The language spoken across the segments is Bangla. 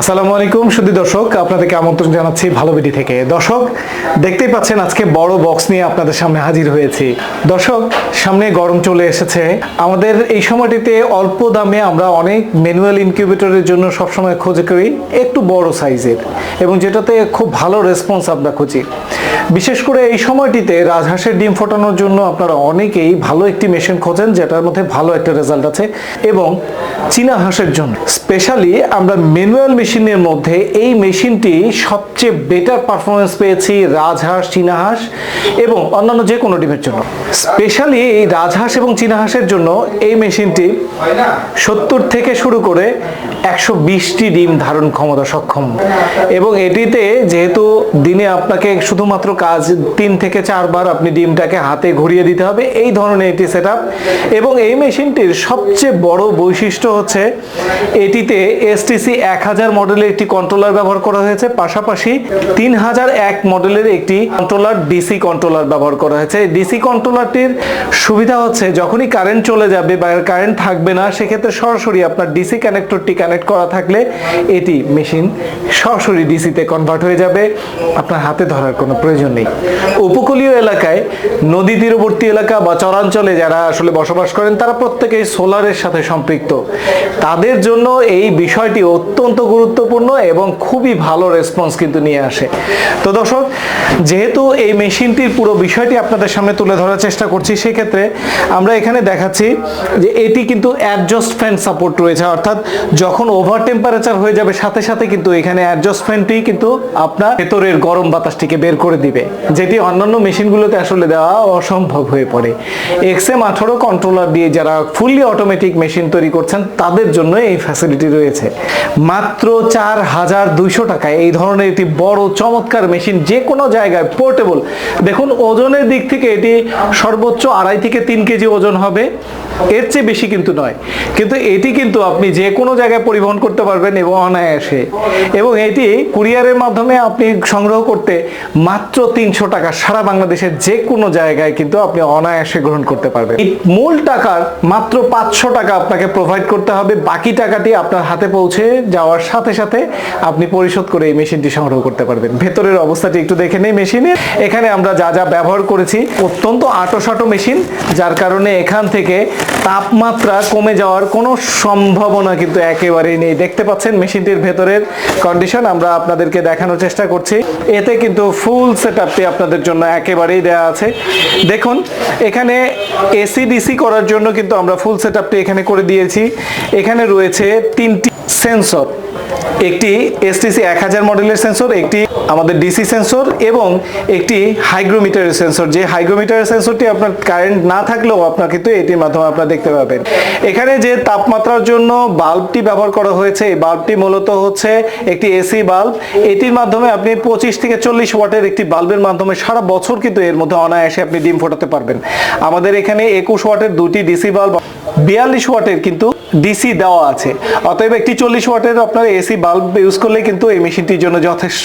আসসালামু আলাইকুম সুধী দর্শক, আপনাদেরকে আমন্ত্রণ জানাচ্ছি ভালো বিডি থেকে। দর্শক, দেখতেই পাচ্ছেন আজকে বড় বক্স নিয়ে আপনাদের সামনে হাজির হয়েছি। দর্শক, সামনে গরম চলে এসেছে। আমাদের এই সময়টিতে অল্প দামে আমরা অনেক ম্যানুয়াল ইনকিউবেটরের জন্য সবসময় খোঁজ করি, একটু বড় সাইজের এবং যেটাতে খুব ভালো রেসপন্স আমরা খুঁজি। বিশেষ করে এই সময়টিতে রাজহাঁসের ডিম ফোটানোর জন্য আপনারা অনেকেই ভালো একটি মেশিন খোঁজেন, যেটার মধ্যে ভালো একটা রেজাল্ট আছে। এবং চীনা হাঁসের জন্য। স্পেশালি আমরা ম্যানুয়াল মেশিনের মধ্যে এই মেশিনটি সবচেয়ে বেটার পারফরমেন্স পেয়েছি রাজহাঁস চীনা হাঁস এবং অন্যান্য যে কোনো ডিমের জন্য। স্পেশালি এই রাজহাঁস এবং চীনা হাঁসের জন্য এই মেশিনটি সত্তর থেকে শুরু করে একশো বিশটি ডিম ধারণ ক্ষমতা সক্ষম। এবং এটিতে যেহেতু দিনে আপনাকে শুধুমাত্র কাজ তিন থেকে চারবার আপনি ডিমটাকে হাতে ঘুরিয়ে দিতে হবে, এই ধরনের একটি সেট এবং এই মেশিনটির সবচেয়ে বড় বৈশিষ্ট্য হচ্ছে এটিতে এসটিসি এক হাজার মডেলের একটি কন্ট্রোলার ব্যবহার করা হয়েছে। পাশাপাশি তিন হাজার এক মডেলের একটি কন্ট্রোলার ডিসি কন্ট্রোলার ব্যবহার করা হয়েছে। ডিসি কন্ট্রোলারটির সুবিধা হচ্ছে, যখনই কারেন্ট চলে যাবে বা কারেন্ট থাকবে না, সেক্ষেত্রে সরাসরি আপনার ডিসি কানেক্টরটি কানেক্ট করা থাকলে এটি মেশিন সরাসরি ডিসিতে কনভার্ট হয়ে যাবে। আপনার হাতে ধরার কোনো প্রয়োজন নেই। উপকূলীয় এলাকায়, নদী তীরবর্তী এলাকা বা চরাঞ্চলে যারা আসলে বসবাস করেন, তারা প্রত্যেকেই সোলারের সাথে সম্পৃক্ত। তাদের জন্য এই বিষয়টি অত্যন্ত গুরুত্বপূর্ণ এবং খুবই ভালো রেসপন্স কিন্তু নিয়ে আসে। তো দর্শক, যেহেতু এই মেশিনটির পুরো বিষয়টি আপনাদের সামনে তুলে ধরার চেষ্টা করছি, সেক্ষেত্রে আমরা এখানে দেখাচ্ছি যে এটি কিন্তু অ্যাডজাস্ট ফ্যান সাপোর্ট রয়েছে। অর্থাৎ যখন ওভার টেম্পারেচার হয়ে যাবে, সাথে সাথে কিন্তু এখানে অ্যাডজাস্ট ফ্যানটি কিন্তু আপনার ভেতরের গরম বাতাসটিকে বের করে দিবে, যেটি অন্যান্য মেশিনগুলোতে আসলে দেওয়া অসম্ভব হয়ে পড়ে। এক্সএম আঠারো কন্ট্রোলার দিয়ে যারা ফুললি অটোমেটিক মেশিন তৈরি করছেন, তাদের জন্য এই ফ্যাসিলিটি রয়েছে। মাত্র চার হাজার দুইশো টাকায় এই ধরনের একটি বড় চমৎকার মেশিন যে কোনো জায়গায় পোর্টেবল। দেখুন, ওজনের দিক থেকে এটি সর্বোচ্চ আড়াই থেকে তিন কেজি ওজন হবে। এর চেয়ে বেশি কিন্তু নয়। কিন্তু এটি কিন্তু আপনি যে কোনো জায়গায় পরিবহন করতে পারবেন এবং অনায়াসে। এবং এটি কুরিয়ারের মাধ্যমে আপনি সংগ্রহ করতে মাত্র তিনশো টাকা সারা বাংলাদেশের যে কোনো জায়গায় কিন্তু আপনি অনায়াসে গ্রহণ করতে পারবেন। মূল টাকার মাত্র পাঁচশো টাকা আপনাকে প্রোভাইড করতে হবে। বাকি টাকাটি আপনার হাতে পৌঁছে যাওয়ার সাথে সাথে আপনি পরিশোধ করে এই মেশিনটি সংগ্রহ করতে পারবেন। ভেতরের অবস্থাটি একটু দেখে নেই মেশিনের এখানে আমরা যা যা ব্যবহার করেছি, অত্যন্ত আটোসাটো মেশিন, যার কারণে এখান থেকে তাপমাত্রা কমে যাওয়ার কোনো সম্ভাবনা কিন্তু একেবারেই নেই। দেখতে পাচ্ছেন মেশিনটির ভেতরের কন্ডিশন আমরা আপনাদেরকে দেখানোর চেষ্টা করছি। এতে কিন্তু ফুল সেট আপটি আপনাদের জন্য একেবারেই দেওয়া আছে। দেখুন, এখানে এসি ডিসি করার জন্য কিন্তু আমরা ফুল সেট আপটি এখানে করে দিয়েছি। এখানে রয়েছে তিনটি সেন্সর একটি এসটিসি এক হাজার মডেলের সেন্সর একটি আমাদের ডিসি সেন্সর এবং একটি হাইগ্রোমিটারের সেন্সর যে হাইগ্রোমিটারের সেন্সরটি আপনার কারেন্ট না থাকলেও আপনার কিন্তু এটির মাধ্যমে আপনারা দেখতে পাবেন। এখানে যে তাপমাত্রার জন্য বাল্বটি ব্যবহার করা হয়েছে, এই বাল্বটি মূলত হচ্ছে একটি এসি বাল্ব এটির মাধ্যমে আপনি পঁচিশ থেকে চল্লিশ ওয়াটের একটি বাল্বের মাধ্যমে সারা বছর কিন্তু এর মধ্যে অনায়াসে আপনি ডিম ফোটাতে পারবেন। আমাদের এখানে একুশ ওয়াটের দুটি ডিসি বাল্ব বিয়াল্লিশ ওয়াটের কিন্তু ডিসি দেওয়া আছে। অতএব একটি চল্লিশ ওয়াটের আপনার এসি বাল্ব ইউজ করলে কিন্তু এই মেশিনটির জন্য যথেষ্ট।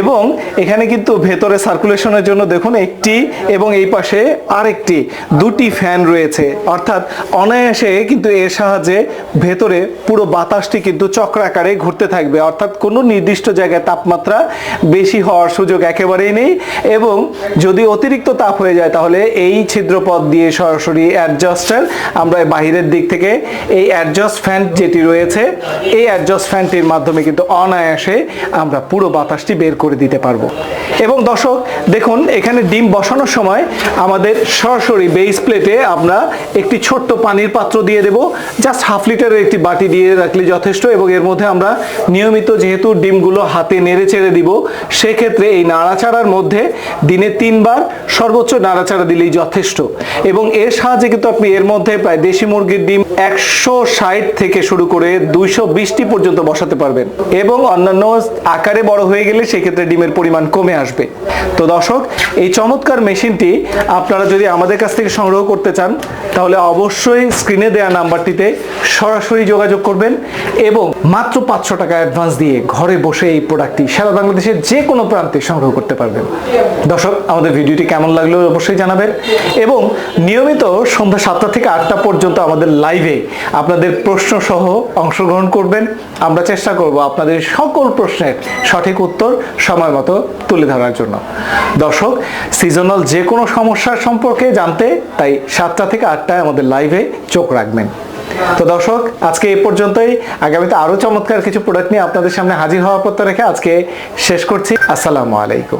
এবং এখানে কিন্তু ভেতরে সার্কুলেশনের জন্য দেখুন একটি এবং এই পাশে আরেকটি, দুটি ফ্যান রয়েছে। অর্থাৎ অনায়াসে কিন্তু এর সাহায্যে ভেতরে পুরো বাতাসটি কিন্তু চক্রাকারে ঘুরতে থাকবে। অর্থাৎ কোনো নির্দিষ্ট জায়গায় তাপমাত্রা বেশি হওয়ার সুযোগ একেবারেই নেই। এবং যদি অতিরিক্ত তাপ হয়ে যায়, তাহলে এই ছিদ্রপথ দিয়ে সরাসরি অ্যাডজাস্টার আমরা বাহিরের দিক থেকে এই অ্যাডজাস্ট ফ্যান যেটি রয়েছে, এই অ্যাডজাস্ট ফ্যানটির মাধ্যমে কিন্তু অনায়াসে আমরা পুরো বাতাসটি বের করে দিতে পারব। এবং দর্শক, দেখুন, এখানে ডিম বসানোর সময় আমাদের সরাসরি বেস প্লেটে আমরা একটি ছোট্ট পানির পাত্র দিয়ে দেব। জাস্ট হাফ লিটারের একটি বাটি দিয়ে রাখলে যথেষ্ট এবং এর মধ্যে আমরা নিয়মিত যেহেতু ডিমগুলো হাতে নেড়ে চেড়ে দিব, সেক্ষেত্রে এই নাড়াচাড়ার মধ্যে দিনে তিনবার সর্বোচ্চ নাড়াচাড়া দিলেই যথেষ্ট। এবং এর সাহায্যে কিন্তু আপনি এর মধ্যে প্রায় দেশি মুরগির ডিম একশো ষাট থেকে শুরু করে দুইশো বিশটি পর্যন্ত বসাতে পারবেন। এবং অন্যান্য আকারে বড় হয়ে গেলে সেক্ষেত্রে ডিমের পরিমাণ কমে আসবে। তো দর্শক, এই চমৎকার মেশিনটি আপনারা যদি আমাদের কাছ থেকে সংগ্রহ করতে চান, তাহলে অবশ্যই স্ক্রিনে দেওয়া নাম্বারটিতে সরাসরি যোগাযোগ করবেন এবং মাত্র পাঁচশো টাকা অ্যাডভান্স দিয়ে ঘরে বসে এই প্রোডাক্টটি সারা বাংলাদেশের যে কোনো প্রান্তে সংগ্রহ করতে পারবেন। দর্শক, আমাদের ভিডিওটি কেমন লাগল অবশ্যই জানাবেন এবং নিয়মিত সন্ধ্যা সাতটা থেকে আটটা পর্যন্ত আমাদের লাইভে আপনাদের প্রশ্ন সহ অংশগ্রহণ করবেন। আমরা চেষ্টা করব আপনাদের সকল প্রশ্নের সঠিক উত্তর সময় মতো তুলে ধরার জন্য। দর্শক সিজনাল যে কোনো সমস্যার সম্পর্কে জানতে তাই সাতটা থেকে আটটায় আমাদের লাইভে চোখ রাখবেন। তো দর্শক, আজকে এ পর্যন্তই। আগামীতে আরও চমৎকার কিছু প্রোডাক্ট নিয়ে আপনাদের সামনে হাজির হওয়ার প্রত্যয় রেখে আজকে শেষ করছি। আসসালামু আলাইকুম।